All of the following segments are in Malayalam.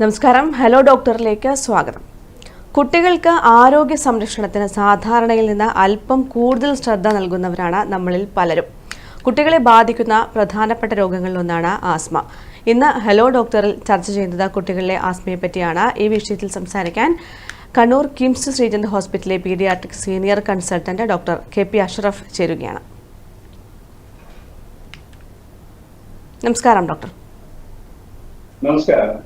നമസ്കാരം. ഹലോ ഡോക്ടറിലേക്ക് സ്വാഗതം. കുട്ടികൾക്ക് ആരോഗ്യ സംരക്ഷണത്തിന് സാധാരണയിൽ നിന്ന് അല്പം കൂടുതൽ ശ്രദ്ധ നൽകുന്നവരാണ് നമ്മളിൽ പലരും. കുട്ടികളെ ബാധിക്കുന്ന പ്രധാനപ്പെട്ട രോഗങ്ങളിലൊന്നാണ് ആസ്മ. ഇന്ന് ഹലോ ഡോക്ടറിൽ ചർച്ച ചെയ്യുന്നത് കുട്ടികളിലെ ആസ്മയെ പറ്റിയാണ്. ഈ വിഷയത്തിൽ സംസാരിക്കാൻ കണ്ണൂർ കിംസ് ശ്രീചന്ദ് ഹോസ്പിറ്റലിലെ paediatric senior consultant doctor K P Ashraf ചേരുകയാണ്. നമസ്കാരം ഡോക്ടർ. നമസ്കാരം.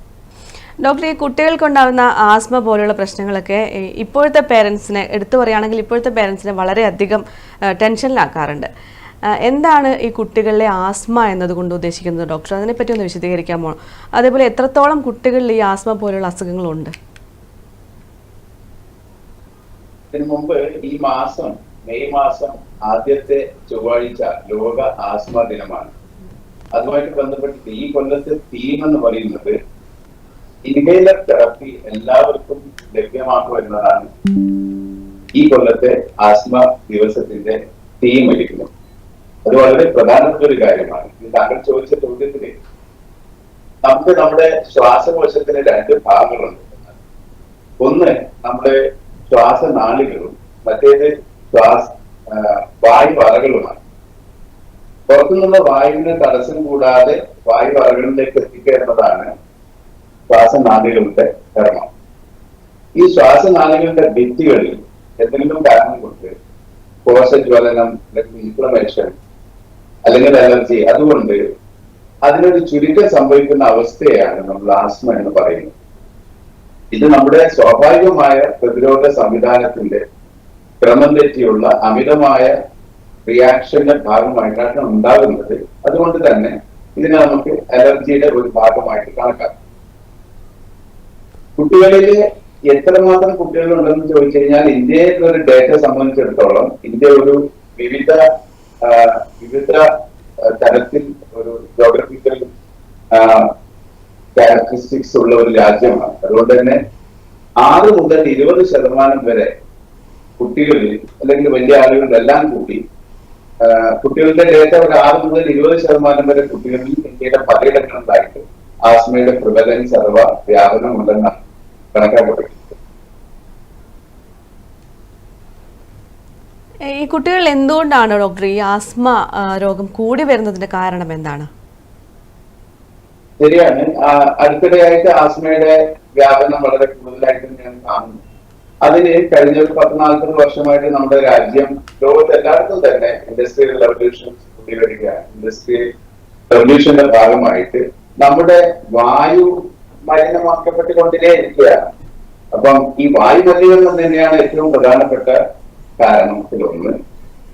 ഡോക്ടർ ഈ കുട്ടികൾക്കുണ്ടാകുന്ന ആസ്മ പോലുള്ള പ്രശ്നങ്ങളൊക്കെ ഇപ്പോഴത്തെ പേരൻസിനെ എടുത്തു പറയുകയാണെങ്കിൽ ഇപ്പോഴത്തെ പേരൻസിനെ വളരെയധികം ടെൻഷനിലാക്കാറുണ്ട്. എന്താണ് ഈ കുട്ടികളിലെ ആസ്മ എന്നതുകൊണ്ട് ഉദ്ദേശിക്കുന്നത് ഡോക്ടർ? അതിനെപ്പറ്റി ഒന്ന് വിശദീകരിക്കാമോ? അതേപോലെ എത്രത്തോളം കുട്ടികളിൽ ഈ ആസ്മ പോലുള്ള അസുഖങ്ങളുണ്ട്? ഇതിനു ഈ മാസം മെയ് മാസം ആദ്യത്തെ ചൊവ്വാഴ്ച ലോക ആസ്മ ദിനമാണ്. അതുമായിട്ട് ബന്ധപ്പെട്ട് ഈ കൊല്ലത്തെ തീം എന്ന് പറയുന്നത് ഇൻഹേലർ തെറപ്പി എല്ലാവർക്കും ലഭ്യമാക്കുക എന്നതാണ് ഈ കൊല്ലത്തെ ആസ്മ ദിവസത്തിന്റെ തീം ഒരിക്കുന്നത് അത് വളരെ പ്രധാനപ്പെട്ട ഒരു കാര്യമാണ്. താങ്കൾ ചോദിച്ച ചോദ്യത്തിന് നമുക്ക് നമ്മുടെ ശ്വാസകോശത്തിന് രണ്ട് ഭാഗങ്ങളുണ്ട്. ഒന്ന് നമ്മുടെ ശ്വാസനാളികളും മറ്റേത് ശ്വാസ വായുവറകളുമാണ് പുറത്തുനിന്നുള്ള വായുവിന് തടസ്സം കൂടാതെ വായുവറകളിലേക്ക് എത്തിക്കുക എന്നതാണ് ശ്വാസനാളികളുടെ ധർമ്മം ഈ ശ്വാസനാളികളുടെ ഭിത്തികളിൽ എന്തെങ്കിലും കാരണം കൊണ്ട് കോശജ്വലനം അല്ലെങ്കിൽ ഇൻഫ്ലമേഷൻ അല്ലെങ്കിൽ അലർജി അതുകൊണ്ട് അതിനൊരു ചുരുക്കം സംഭവിക്കുന്ന അവസ്ഥയാണ് നമ്മൾ ആസ്മ എന്ന് പറയുന്നത്. ഇത് നമ്മുടെ സ്വാഭാവികമായ പ്രതിരോധ സംവിധാനത്തിന്റെ ക്രമം തെറ്റിയുള്ള അമിതമായ റിയാക്ഷന്റെ ഭാഗമായിട്ടാണ് ഉണ്ടാകുന്നത്. അതുകൊണ്ട് തന്നെ ഇതിനെ നമുക്ക് അലർജിയുടെ ഒരു ഭാഗമായിട്ട് കണക്കാക്കാം. കുട്ടികളിൽ എത്രമാത്രം കുട്ടികളുണ്ടെന്ന് ചോദിച്ചു കഴിഞ്ഞാൽ ഇന്ത്യയിലെ ഒരു ഡേറ്റ സംബന്ധിച്ചിടത്തോളം ഇന്ത്യ ഒരു വിവിധ വിവിധ തരത്തിൽ ഒരു ജോഗ്രഫിക്കൽ ക്യാരക്ടറിസ്റ്റിക്സ് ഉള്ള ഒരു രാജ്യമാണ്. അതുകൊണ്ട് തന്നെ ആറ് മുതൽ ഇരുപത് ശതമാനം വരെ കുട്ടികളിൽ അല്ലെങ്കിൽ വലിയ ആളുകളിലെല്ലാം കൂടി കുട്ടികളുടെ ഡേറ്റ ഒരു ആറ് മുതൽ ഇരുപത് ശതമാനം വരെ കുട്ടികളിൽ ഇന്ത്യയുടെ പലയിടങ്ങളിലായിട്ട് ആസ്മയുടെ പ്രിവലൻസ് അഥവാ വ്യാപനം ഉണ്ടെന്നാണ്. ഈ കുട്ടികൾ എന്തുകൊണ്ടാണ് ഡോക്ടർ ഈ ആസ്മ രോഗം കൂടി വരുന്നതിന്റെ കാരണം എന്താണ്? ശരിയാണ്. അടുത്തിടെയായിട്ട് ആസ്മയുടെ വ്യാപനം വളരെ കൂടുതലായിട്ട് ഞാൻ കാണുന്നു. അതിന് കഴിഞ്ഞ ഒരു പത്ത് നാൽപ്പത് വർഷമായിട്ട് നമ്മുടെ രാജ്യം ലോകത്ത് എല്ലായിടത്തും തന്നെ ഇൻഡസ്ട്രിയൽ റവല്യൂഷൻ കൂടി വരികയാണ്. ഇൻഡസ്ട്രിയൽ റവല്യൂഷന്റെ ഭാഗമായിട്ട് നമ്മുടെ വായു മലിനമാക്കപ്പെട്ടുകൊണ്ടേ ഇരിക്കുകയാണ് അപ്പം ഈ വായു മലിനീകരണം തന്നെയാണ് ഏറ്റവും പ്രധാനപ്പെട്ട കാരണത്തിലൊന്ന്.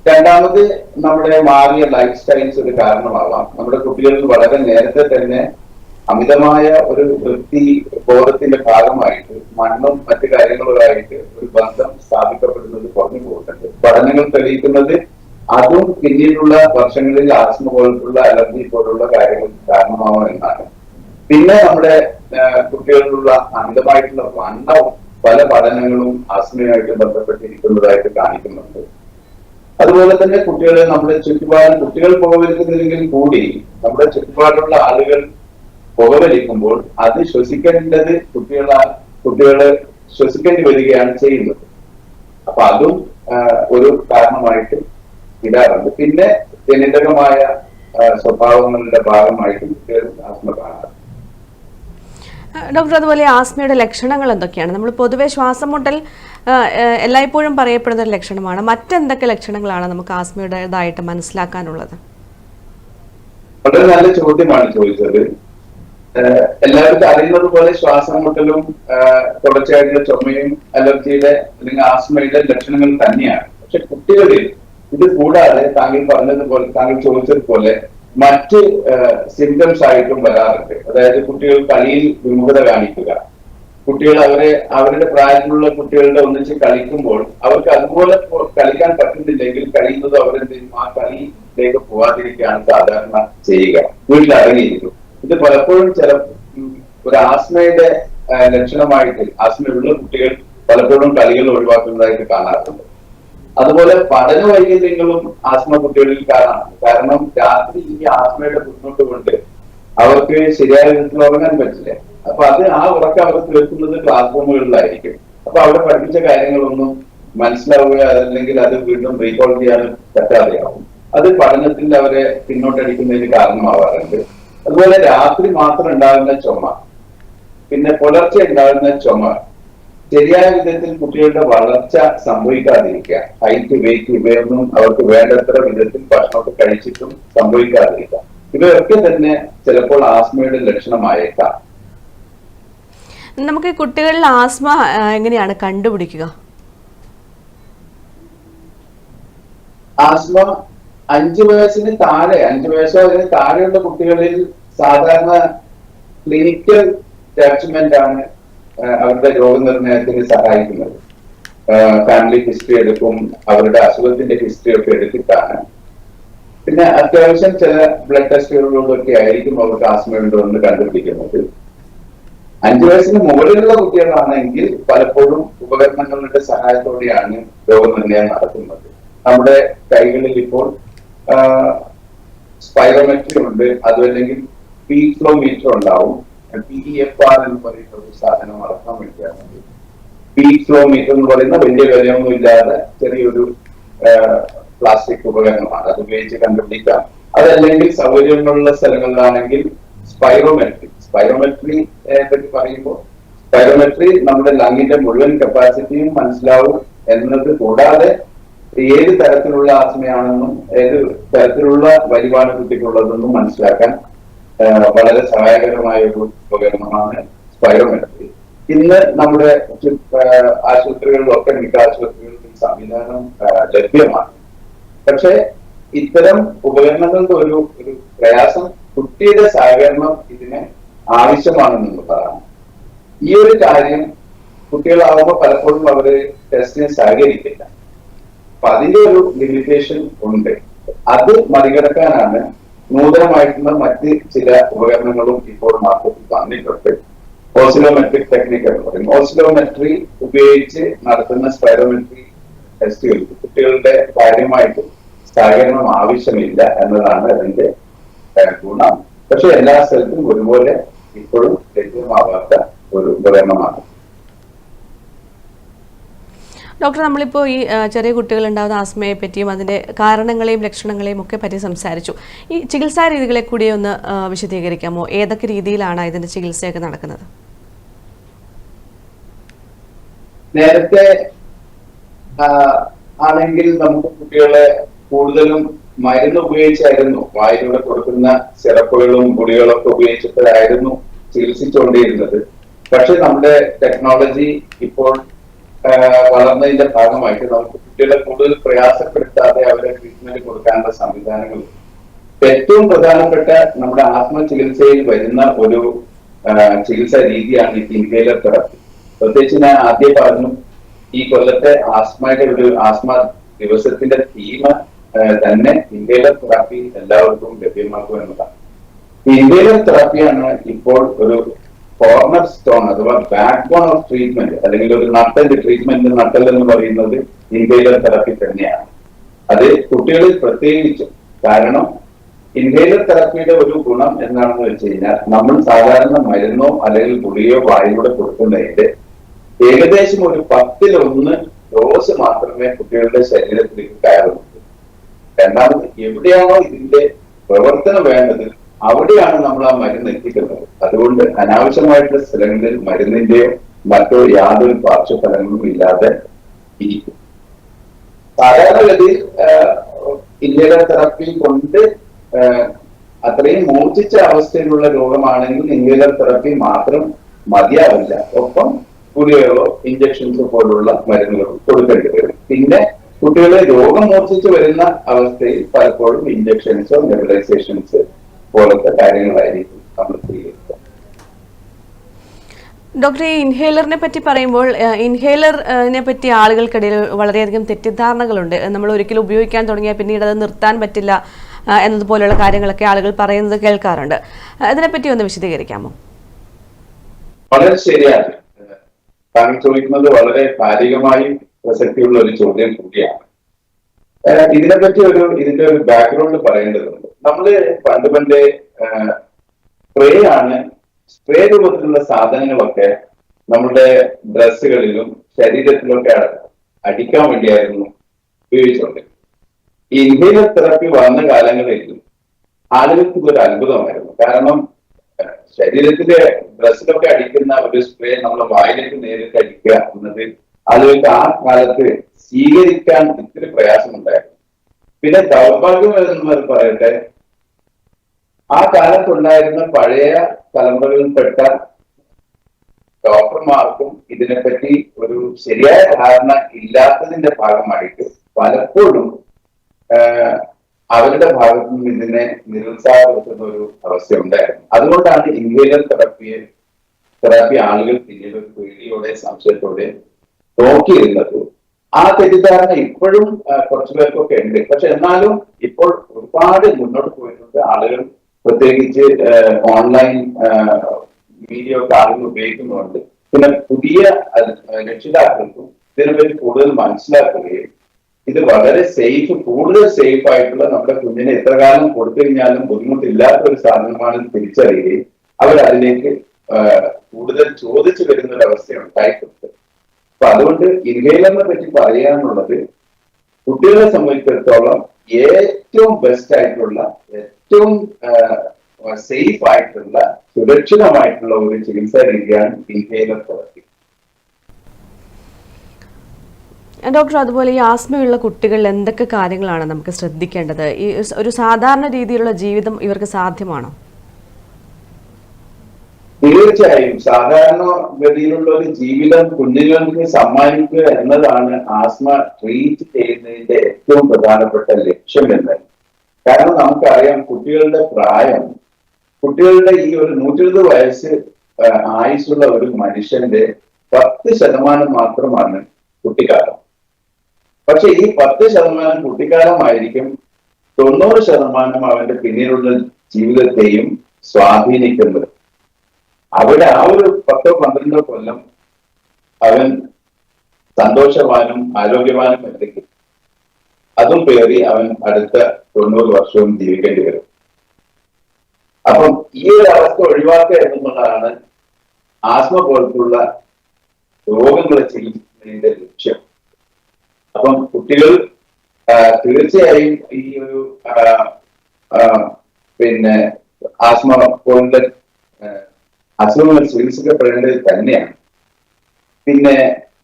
രണ്ടാമത് നമ്മുടെ മാറിയ ലൈഫ് സ്റ്റൈൽസ് ഒരു കാരണമാവാം. നമ്മുടെ കുട്ടികൾക്ക് വളരെ നേരത്തെ തന്നെ അമിതമായ ഒരു വൃത്തി ബോധത്തിന്റെ ഭാഗമായിട്ട് മണ്ണും മറ്റു കാര്യങ്ങളുമായിട്ട് ഒരു ബന്ധം സ്ഥാപിക്കപ്പെടുന്നത് കുറഞ്ഞു പോകുന്നുണ്ട് പഠനങ്ങൾ തെളിയിക്കുന്നത് അതും പിന്നീടുള്ള വർഷങ്ങളിൽ ആസ്മ പോലുള്ള അലർജി പോലുള്ള കാര്യങ്ങൾക്ക് കാരണമാവാം എന്നാണ് പിന്നെ നമ്മുടെ കുട്ടികളിലുള്ള അമിതമായിട്ടുള്ള വണ്ണവും പല പഠനങ്ങളും ആസ്മയുമായിട്ട് ബന്ധപ്പെട്ടിരിക്കുന്നതായിട്ട് കാണിക്കുന്നുണ്ട്. അതുപോലെ തന്നെ കുട്ടികളെ നമ്മുടെ ചുറ്റുപാടും കുട്ടികൾ പുകവലിക്കുന്നില്ലെങ്കിൽ കൂടി നമ്മുടെ ചുറ്റുപാടുള്ള ആളുകൾ പുകവലിക്കുമ്പോൾ അത് ശ്വസിക്കേണ്ടത് കുട്ടികളെ കുട്ടികളെ ശ്വസിക്കേണ്ടി വരികയാണ് ചെയ്യുന്നത്. അപ്പൊ അതും ഒരു കാരണമായിട്ട് ഇടാറുണ്ട്. പിന്നെ ജനിതകമായ സ്വഭാവങ്ങളുടെ ഭാഗമായിട്ട് കുട്ടികൾ ആസ്മ കാണാറുണ്ട്. ഡോക്ടർ അതുപോലെ ആസ്മയുടെ ലക്ഷണങ്ങൾ എന്തൊക്കെയാണ്? നമ്മൾ പൊതുവെ ശ്വാസം മുട്ടൽ എല്ലായ്പ്പോഴും പറയപ്പെടുന്ന ഒരു ലക്ഷണമാണ്. മറ്റെന്തൊക്കെ ലക്ഷണങ്ങളാണ് നമുക്ക് ആസ്മയുടേതായിട്ട് മനസ്സിലാക്കാനുള്ളത്? വളരെ നല്ല ചോദ്യമാണ് ചോദിച്ചത്. എല്ലാവർക്കും അറിയുന്നത് പോലെ ശ്വാസം മുട്ടലും തുടർച്ചയായിട്ടുള്ള ചുമയും അലർജിയുടെ അല്ലെങ്കിൽ ആസ്മയുടെ ലക്ഷണങ്ങൾ തന്നെയാണ്. പക്ഷെ കുട്ടികളിൽ ഇത് കൂടാതെ താങ്കൾ പറഞ്ഞതുപോലെ താങ്കൾ ചോദിച്ചതുപോലെ മറ്റ് സിംറ്റംസ് ആയിട്ടും വരാറുണ്ട്. അതായത് കുട്ടികൾ കളിയിൽ വിമുഖത കാണിക്കുക. കുട്ടികൾ അവരെ അവരുടെ പ്രായത്തിലുള്ള കുട്ടികളുടെ ഒന്നിച്ച് കളിക്കുമ്പോൾ അവർക്ക് അതുപോലെ കളിക്കാൻ പറ്റുന്നില്ലെങ്കിൽ കഴിയുന്നത് അവരെന്ത് ചെയ്യും? ആ കളിയിലേക്ക് പോവാതിരിക്കുകയാണ് സാധാരണ ചെയ്യുക. വീട്ടിൽ ഇത് പലപ്പോഴും ചില ഒരു ആസ്മയുടെ ലക്ഷണമായിട്ട് ആസ്മയുള്ള കുട്ടികൾ പലപ്പോഴും കളികൾ ഒഴിവാക്കുന്നതായിട്ട് കാണാറുണ്ട്. അതുപോലെ പഠന വൈകല്യങ്ങളും ആസ്മ കുട്ടികളിൽ കാണാം. കാരണം രാത്രി ഈ ആസ്മയുടെ ബുദ്ധിമുട്ട് കൊണ്ട് അവർക്ക് ശരിയായ വിധത്തിൽ ഉറങ്ങാൻ പറ്റില്ല. അപ്പൊ അത് ആ ഉറക്കം അവർ തീർക്കുന്നത് ക്ലാസ് റൂമുകളിലായിരിക്കും അപ്പൊ അവിടെ പഠിപ്പിച്ച കാര്യങ്ങളൊന്നും മനസ്സിലാവുക അല്ലെങ്കിൽ അത് വീണ്ടും റീകോൾ ചെയ്യാൻ പറ്റാതെയാവും. അത് പഠനത്തിൽ അവരെ പിന്നോട്ടടിക്കുന്നതിന് കാരണമാവാറുണ്ട്. അതുപോലെ രാത്രി മാത്രം ഉണ്ടാകുന്ന ചുമ. പിന്നെ പുലർച്ചെ ഉണ്ടാകുന്ന ചുമ. ശരിയായ വിധത്തിൽ കുട്ടികളുടെ വളർച്ച സംഭവിക്കാതിരിക്കുക. ഹൈറ്റ് വെയിറ്റ് ഇവയൊന്നും അവർക്ക് വേണ്ടത്ര വിധത്തിൽ ഭക്ഷണമൊക്കെ കഴിച്ചിട്ടും സംഭവിക്കാതിരിക്കുക. ഇവയൊക്കെ തന്നെ ചിലപ്പോൾ ആസ്മയുടെ ലക്ഷണമായേക്കാം. നമുക്ക് കുട്ടികളിൽ ആസ്മ എങ്ങനെയാണ് കണ്ടുപിടിക്കുക? ആസ്മ അഞ്ചു വയസ്സിന് താഴെ അഞ്ചു വയസ്സോ അതിന് താഴെയുള്ള കുട്ടികളിൽ സാധാരണ ക്ലിനിക്കൽ ജഡ്ജ്മെന്റ് ആണ്. അവരുടെ രോഗനിർണയത്തിന് സഹായിക്കുന്നത്. ഫാമിലി ഹിസ്റ്ററി എടുക്കും അവരുടെ അസുഖത്തിന്റെ ഹിസ്റ്ററി ഒക്കെ എടുത്തിട്ടാണ്. പിന്നെ അത്യാവശ്യം ചില ബ്ലഡ് ടെസ്റ്റുകളിലൂടെയൊക്കെ ആയിരിക്കും അവർക്ക് ആസ്മയുണ്ടോ എന്ന് കണ്ടുപിടിക്കുന്നത്. അഞ്ചു വയസ്സിന് മുകളിലുള്ള കുട്ടികളാണെങ്കിൽ പലപ്പോഴും ഉപകരണങ്ങളുടെ സഹായത്തോടെയാണ് രോഗനിർണയം നടത്തുന്നത്. നമ്മുടെ കൈകളിൽ ഇപ്പോൾ സ്പൈറോമെട്രി ഉണ്ട് അതുമല്ലെങ്കിൽ പീക്ലോമീറ്റർ ഉണ്ടാവും. എന്ന് പറയുന്ന ഒരു സാധനം അളക്കാൻ വേണ്ടിയാണ് പീക്സോമീറ്റർ എന്ന് പറയുന്ന വലിയ വിലയൊന്നും ഇല്ലാതെ ചെറിയൊരു പ്ലാസ്റ്റിക് ഉപകരണമാണ്. അത് ഉപയോഗിച്ച് കണ്ടുപിടിക്കാം. അതല്ലെങ്കിൽ സൗകര്യങ്ങളുള്ള സ്ഥലങ്ങളിലാണെങ്കിൽ സ്പൈറോമെട്രി സ്പൈറോമെട്രി പറ്റി പറയുമ്പോൾ സ്പൈറോമെട്രി നമ്മുടെ ലങ്ങിന്റെ മുഴുവൻ കപ്പാസിറ്റിയും മനസ്സിലാവും എന്നത് കൂടാതെ ഏത് തരത്തിലുള്ള ആസ്മയാണെന്നും ഏത് തരത്തിലുള്ള വരുമാന കുട്ടിക്കുള്ളതെന്നും മനസ്സിലാക്കാൻ വളരെ സഹായകരമായ ഒരു ഉപകരണമാണ് സ്പൈറോമെട്രി ഇന്ന് നമ്മുടെ ആശുപത്രികളിലൊക്കെ മിക്ക ആശുപത്രികളിലും സംവിധാനം ലഭ്യമാണ്. പക്ഷെ ഇത്തരം ഉപകരണങ്ങളുടെ ഒരു ഒരു പ്രയാസം കുട്ടിയുടെ സഹകരണം ഇതിന് ആവശ്യമാണെന്ന് പറയാം ഈ ഒരു കാര്യം കുട്ടികളാവുമ്പോൾ പലപ്പോഴും അവർ ടെസ്റ്റിനെ സഹകരിക്കില്ല. അപ്പൊ അതിന്റെ ഒരു ലിമിറ്റേഷൻ ഉണ്ട്. അത് മറികടക്കാനാണ് നൂതനമായിട്ടുള്ള മറ്റ് ചില ഉപകരണങ്ങളും ഇപ്പോൾ മാർക്കറ്റിൽ വന്നിട്ടുണ്ട്. ഓസിലോമെട്രിക് ടെക്നിക് എന്ന് പറയും. ഓസിലോമെട്രി ഉപയോഗിച്ച് നടത്തുന്ന സ്പൈറോമെട്രി ടെസ്റ്റുകൾ കുട്ടികളുടെ കാര്യമായിട്ട് സഹകരണം ആവശ്യമില്ല എന്നതാണ് അതിന്റെ ഗുണം. പക്ഷെ എല്ലാ സ്ഥലത്തും ഒരുപോലെ ഇപ്പോഴും ലഭ്യമാവാത്ത ഒരു ഉപകരണമാണ്. ഡോക്ടർ നമ്മളിപ്പോൾ ഈ ചെറിയ കുട്ടികളുണ്ടാകുന്ന ആസ്മയെ പറ്റിയും അതിന്റെ കാരണങ്ങളെയും ലക്ഷണങ്ങളെയും ഒക്കെ പറ്റി സംസാരിച്ചു. ഈ ചികിത്സാ രീതികളെ കൂടി ഒന്ന് വിശദീകരിക്കാമോ? ഏതൊക്കെ രീതിയിലാണ് ഇതിന്റെ ചികിത്സയൊക്കെ നടക്കുന്നത്? നേരത്തെ ആണെങ്കിൽ നമുക്ക് കുട്ടികളെ കൂടുതലും മരുന്ന് ഉപയോഗിച്ചായിരുന്നു. വായിലൂടെ കൊടുക്കുന്ന സിറപ്പുകളും ഗുളികളൊക്കെ ഉപയോഗിച്ചിട്ടായിരുന്നു ചികിത്സിച്ചുകൊണ്ടിരുന്നത്. പക്ഷെ നമ്മുടെ ടെക്നോളജി ഇപ്പോൾ വളർന്നതിന്റെ ഭാഗമായിട്ട് നമുക്ക് കുട്ടികളെ കൂടുതൽ പ്രയാസപ്പെടുത്താതെ അവരെ ട്രീറ്റ്മെന്റ് കൊടുക്കാനുള്ള സംവിധാനങ്ങൾ. ഏറ്റവും പ്രധാനപ്പെട്ട നമ്മുടെ ആത്മ ചികിത്സയിൽ വരുന്ന ഒരു ചികിത്സാ രീതിയാണ് ഈ ഇൻഹേലർ തെറാപ്പി. പ്രത്യേകിച്ച് ഞാൻ ആദ്യം പറഞ്ഞു ഈ കൊല്ലത്തെ ആസ്മയുടെ ഒരു ആസ്മ ദിവസത്തിന്റെ തീം തന്നെ ഇൻഹേലർ തെറാപ്പി എല്ലാവർക്കും ലഭ്യമാക്കുക എന്നതാണ്. ഇൻഹേലർ തെറാപ്പിയാണ് ഇപ്പോൾ ഒരു കോർണർ സ്റ്റോൺ അഥവാ ബാക്ക് ബോൺ ഓഫ് ട്രീറ്റ്മെന്റ് അല്ലെങ്കിൽ ഒരു നട്ടൽ ട്രീറ്റ്മെന്റ് നട്ടൽ എന്ന് പറയുന്നത് ഇൻഹേലർ തെറപ്പി തന്നെയാണ്. അത് കുട്ടികളിൽ പ്രത്യേകിച്ചും കാരണം ഇൻഹേലർ തെറപ്പിയുടെ ഒരു ഗുണം എന്താണെന്ന് വെച്ച് കഴിഞ്ഞാൽ നമ്മൾ സാധാരണ മരുന്നോ അല്ലെങ്കിൽ ഗുളിയോ വായിലൂടെ കൊടുക്കുന്നതിന്റെ ഏകദേശം ഒരു പത്തിലൊന്ന് ഡോസ് മാത്രമേ കുട്ടികളുടെ ശരീരത്തിലേക്ക് കയറുന്നുള്ളൂ രണ്ടാമത് എവിടെയാണോ ഇതിന്റെ പ്രവർത്തനം വേണ്ടത് അവിടെയാണ് നമ്മൾ ആ മരുന്ന് എത്തിക്കുന്നത്. അതുകൊണ്ട് അനാവശ്യമായിട്ടുള്ള സ്ഥലങ്ങളിൽ മരുന്നിന്റെയോ മറ്റോ യാതൊരു പാർശ്വഫലങ്ങളും ഇല്ലാതെ ഇരിക്കും. സാധാരണഗതിയിൽ ഇൻഹേലർ തെറാപ്പി കൊണ്ട് അത്രയും മൂർച്ഛിച്ച അവസ്ഥയിലുള്ള രോഗമാണെങ്കിൽ ഇന്ത്യയുടെ തെറാപ്പി മാത്രം മതിയാവില്ല. ഒപ്പം ഗുളികകളോ ഇഞ്ചക്ഷൻസോ പോലുള്ള മരുന്നുകളും കൊടുക്കേണ്ടി വരും. പിന്നെ കുട്ടികളെ രോഗം മൂർച്ഛിച്ച് വരുന്ന അവസ്ഥയിൽ പലപ്പോഴും ഇഞ്ചക്ഷൻസോ നെബിലൈസേഷൻസ് പോലത്തെ കാര്യങ്ങളായിരിക്കും നമ്മൾ സ്വീകരിക്കുക ഡോക്ടർ ഈ ഇൻഹേലറിനെ പറ്റി പറയുമ്പോൾ ഇൻഹേലറിനെ പറ്റി ആളുകൾക്കിടയിൽ വളരെയധികം തെറ്റിദ്ധാരണകളുണ്ട്. നമ്മൾ ഒരിക്കലും ഉപയോഗിക്കാൻ തുടങ്ങിയാൽ പിന്നീട് അത് നിർത്താൻ പറ്റില്ല എന്നതുപോലെയുള്ള കാര്യങ്ങളൊക്കെ ആളുകൾ പറയുന്നത് കേൾക്കാറുണ്ട്. അതിനെപ്പറ്റി ഒന്ന് വിശദീകരിക്കാമോ? വളരെ ശരിയാണ്. താങ്കൾ ചോദിക്കുന്നത് വളരെ കാലികമായും പ്രസക്തിയുള്ള ഒരു ചോദ്യം കൂടിയാണ്. ഇതിനെപ്പറ്റി ഒരു ഇതിന്റെ ഒരു ബാക്ക്ഗ്രൗണ്ട് പറയേണ്ടതുണ്ട്. നമ്മൾ പണ്ട് പണ്ട് സ്പ്രേ ആണ് സ്പ്രേ രൂപത്തിലുള്ള സാധനങ്ങളൊക്കെ നമ്മുടെ ഡ്രസ്സുകളിലും ശരീരത്തിലൊക്കെ അടിക്കാൻ വേണ്ടിയായിരുന്നു ഉപയോഗിച്ചുകൊണ്ട് ഇൻഹേലർ തെറാപ്പി വന്ന കാലങ്ങളിൽ ആളുകൾക്ക് ഇതൊരു അത്ഭുതമായിരുന്നു കാരണം ശരീരത്തിലെ ഡ്രസ്സിലൊക്കെ അടിക്കുന്ന ഒരു സ്പ്രേ നമ്മുടെ വായിലേക്ക് നേരിട്ട് അടിക്കുക എന്നത് ആളുകൾക്ക് ആ കാലത്ത് സ്വീകരിക്കാൻ ഇത്തിരി പ്രയാസമുണ്ടായിരുന്നു. പിന്നെ ദൗർഭാഗ്യം എന്ന് പറയട്ടെ ആ കാലത്തുണ്ടായിരുന്ന പഴയ തലമുറകളിൽപ്പെട്ട ഡോക്ടർമാർക്കും ഇതിനെപ്പറ്റി ഒരു ശരിയായ ധാരണ ഇല്ലാത്തതിന്റെ ഭാഗമായിട്ട് പലപ്പോഴും അവരുടെ ഭാഗത്തു നിന്ന് ഇതിനെ നിരുത്സാഹപ്പെടുത്തുന്ന ഒരു അവസ്ഥ ഉണ്ടായിരുന്നു അതുകൊണ്ടാണ് ഇൻവേലർ തെറപ്പിയെ തെറാപ്പി ആളുകൾ പിന്നീട് പേടിയോടെ സംശയത്തോടെ നോക്കിയിരുന്നത്. ആ തെറ്റിദ്ധാരണ ഇപ്പോഴും കുറച്ചു പേർക്കൊക്കെ ഉണ്ട്. പക്ഷെ എന്നാലും ഇപ്പോൾ ഒരുപാട് മുന്നോട്ട് പോയിട്ടുണ്ട് ആളുകൾ. പ്രത്യേകിച്ച് ഓൺലൈൻ മീഡിയ ഒക്കെ ആളുകൾ ഉപയോഗിക്കുന്നുണ്ട് പിന്നെ പുതിയ രക്ഷിതാക്കൾക്കും ഇതിനെപ്പറ്റി കൂടുതൽ മനസ്സിലാക്കുകയും ഇത് വളരെ സേഫ് കൂടുതൽ സേഫ് ആയിട്ടുള്ള നമ്മുടെ കുഞ്ഞിനെ എത്ര കാലം കൊടുത്തു കഴിഞ്ഞാലും ബുദ്ധിമുട്ടില്ലാത്ത ഒരു സാധനമാണ് തിരിച്ചറിയുകയും അവർ അതിലേക്ക് കൂടുതൽ ചോദിച്ചു വരുന്ന ഒരു അവസ്ഥ ഉണ്ടായിട്ടുണ്ട് അപ്പൊ അതുകൊണ്ട് ഇൻഹേലറിനെ പറ്റി പറയാനുള്ളത് കുട്ടികളെ സംബന്ധിച്ചിടത്തോളം ഏറ്റവും ബെസ്റ്റ് ആയിട്ടുള്ള ഏറ്റവും സേഫ് ആയിട്ടുള്ള സുരക്ഷിതമായിട്ടുള്ള ഒരു ചികിത്സാ രീതിയാണ് ഇൻഹേലർ തെറാപ്പി ഡോക്ടർ അതുപോലെ ഈ ആസ്മയുള്ള കുട്ടികളിൽ എന്തൊക്കെ കാര്യങ്ങളാണ് നമുക്ക് ശ്രദ്ധിക്കേണ്ടത്? ഈ ഒരു സാധാരണ രീതിയിലുള്ള ജീവിതം ഇവർക്ക് സാധ്യമാണോ? തീർച്ചയായും. സാധാരണ ഗതിയിലുള്ള ഒരു ജീവിതം കുഞ്ഞുങ്ങൾക്ക് സമ്മാനിക്കുക എന്നതാണ് ആസ്മ ട്രീറ്റ് ചെയ്യുന്നതിന്റെ ഏറ്റവും പ്രധാനപ്പെട്ട ലക്ഷ്യം എന്ന് കാരണം നമുക്കറിയാം കുട്ടികളുടെ പ്രായം കുട്ടികളുടെ ഈ ഒരു നൂറ്റിരുപത് വയസ്സ് ആയുസ്സുള്ള ഒരു മനുഷ്യന്റെ പത്ത് ശതമാനം മാത്രമാണ് കുട്ടിക്കാലം. പക്ഷെ ഈ പത്ത് ശതമാനം കുട്ടിക്കാലമായിരിക്കും തൊണ്ണൂറ് ശതമാനം അവന്റെ പിന്നീടുള്ള ജീവിതത്തെയും സ്വാധീനിക്കുന്നത്. അവിടെ ആ ഒരു പത്തോ പന്ത്രണ്ടോ കൊല്ലം അവൻ സന്തോഷവാനും ആരോഗ്യവാനും അല്ലെങ്കിൽ അതും പേറി അവൻ അടുത്ത തൊണ്ണൂറ് വർഷവും ജീവിക്കേണ്ടി വരും. അപ്പം ഈ ഒരു അവസ്ഥ ഒഴിവാക്കുക എന്നുള്ളതാണ് ആസ്മ പോലത്തുള്ള രോഗങ്ങളെ ചികിത്സിക്കുന്നതിന്റെ ലക്ഷ്യം. അപ്പം കുട്ടികൾ തീർച്ചയായും ഈ ഒരു പിന്നെ ആസ്മ പോലുള്ള അസുഖങ്ങൾ ചികിത്സിക്കപ്പെടേണ്ടത് തന്നെയാണ്. പിന്നെ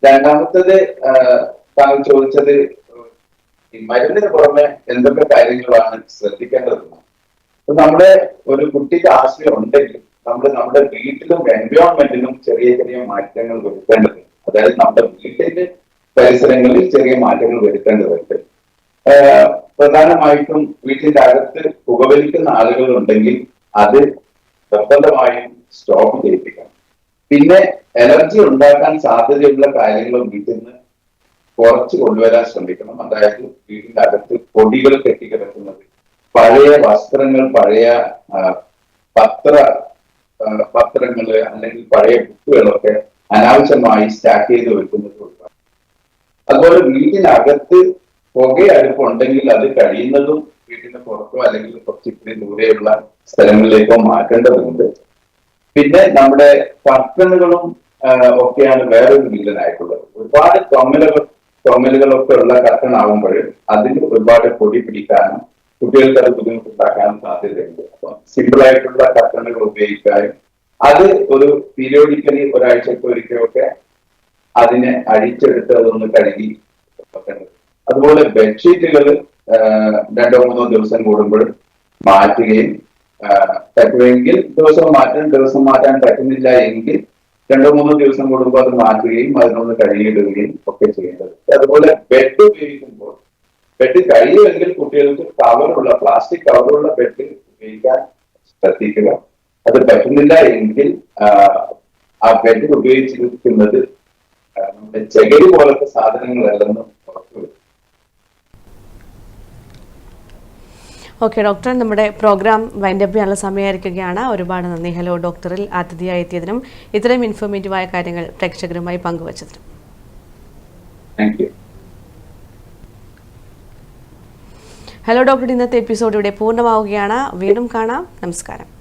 രണ്ടാമത്തത് താങ്കൾ ചോദിച്ചത് ഈ മരുന്നിന് പുറമെ എന്തൊക്കെ കാര്യങ്ങളാണ് ശ്രദ്ധിക്കേണ്ടത്? അപ്പൊ നമ്മുടെ ഒരു കുട്ടിക്ക് ആശയം ഉണ്ടെങ്കിൽ നമ്മൾ നമ്മുടെ വീട്ടിലും എൻവയോൺമെന്റിലും ചെറിയ ചെറിയ മാറ്റങ്ങൾ വരുത്തേണ്ടത്. അതായത് നമ്മുടെ വീട്ടിന്റെ പരിസരങ്ങളിൽ ചെറിയ മാറ്റങ്ങൾ വരുത്തേണ്ടതുണ്ട്. പ്രധാനമായിട്ടും വീട്ടിന്റെ അകത്ത് പുകവലിക്കുന്ന ആളുകൾ ഉണ്ടെങ്കിൽ അത് നിർബന്ധമായും സ്റ്റോപ്പ് ചെയ്യിപ്പിക്കണം. പിന്നെ എനർജി ഉണ്ടാക്കാൻ സാധ്യതയുള്ള കാര്യങ്ങളും വീട്ടിൽ നിന്ന് കുറച്ച് കൊണ്ടുവരാൻ ശ്രമിക്കണം. അതായത് വീടിന്റെ അകത്ത് പൊടികൾ കെട്ടിക്കിടക്കുന്നത്. പഴയ വസ്ത്രങ്ങൾ പഴയ പത്ര പത്രങ്ങൾ അല്ലെങ്കിൽ പഴയ ബുക്കുകളൊക്കെ അനാവശ്യമായി സ്റ്റാക്ക് ചെയ്ത് വെക്കുന്നത് ഒഴിവാക്കണം അതുപോലെ അടുപ്പ് ഉണ്ടെങ്കിൽ അത് കഴിയുന്നതും വീട്ടിന് പുറത്തോ അല്ലെങ്കിൽ കുറച്ച് ഇത്തിരി ദൂരെയുള്ള സ്ഥലങ്ങളിലേക്കോ മാറ്റേണ്ടതുണ്ട്. പിന്നെ നമ്മുടെ കർട്ടനുകളും ഒക്കെയാണ് വേറൊരു വില്ലനായിട്ടുള്ളത്. ഒരുപാട് തൊമ്മലുകൾ തൊമ്മലുകളൊക്കെ ഉള്ള കർട്ടൻ ആകുമ്പോൾ അതിന് ഒരുപാട് പൊടി പിടിക്കാനും കുട്ടികൾക്ക് അത് ബുദ്ധിമുട്ടുണ്ടാക്കാനും സാധ്യതയുണ്ട്. അപ്പൊ സിമ്പിൾ ആയിട്ടുള്ള കർട്ടനുകൾ ഉപയോഗിക്കാനും അത് ഒരു പീരിയോഡിക്കലി ഒരാഴ്ചക്ക് ഒരിക്കലൊക്കെ അതിനെ അഴിച്ചെടുത്ത് അതൊന്ന് കഴുകി അതുപോലെ ബെഡ്ഷീറ്റുകൾ രണ്ടോ മൂന്നോ ദിവസം കൂടുമ്പോൾ മാറ്റുകയും പറ്റുമെങ്കിൽ ദിവസം മാറ്റാൻ ദിവസം മാറ്റാൻ പറ്റുന്നില്ല എങ്കിൽ രണ്ടോ മൂന്നോ ദിവസം കൂടുമ്പോൾ അത് മാറ്റുകയും അതിനൊന്ന് കഴുകിയിടുകയും ഒക്കെ ചെയ്യേണ്ടത്. അതുപോലെ ബെഡ് ഉപയോഗിക്കുമ്പോൾ ബെഡ് കഴിയുമെങ്കിൽ കുട്ടികൾക്ക് കവറുള്ള പ്ലാസ്റ്റിക് കവറുള്ള ബെഡ് ഉപയോഗിക്കാൻ ശ്രദ്ധിക്കുക. അത് പറ്റുന്നില്ല എങ്കിൽ ആ, ബെഡ് ഉപയോഗിച്ചിരിക്കുന്നത് നമ്മുടെ ചെകരി പോലത്തെ സാധനങ്ങളല്ലെന്ന് ഓക്കെ ഡോക്ടർ നമ്മുടെ പ്രോഗ്രാം വൈൻഡപ്പ് ചെയ്യാനുള്ള സമയമായിരിക്കുകയാണ്. ഒരുപാട് നന്ദി. ഹലോ ഡോക്ടറിൽ അതിഥിയായി എത്തിയതിനും ഇത്രയും ഇൻഫോർമേറ്റീവായ കാര്യങ്ങൾ പ്രേക്ഷകരുമായി പങ്കുവച്ചതിനും. ഹലോ ഡോക്ടർ ഇന്നത്തെ എപ്പിസോഡ് ഇവിടെ പൂർണമാവുകയാണ്. വീണ്ടും കാണാം. നമസ്കാരം.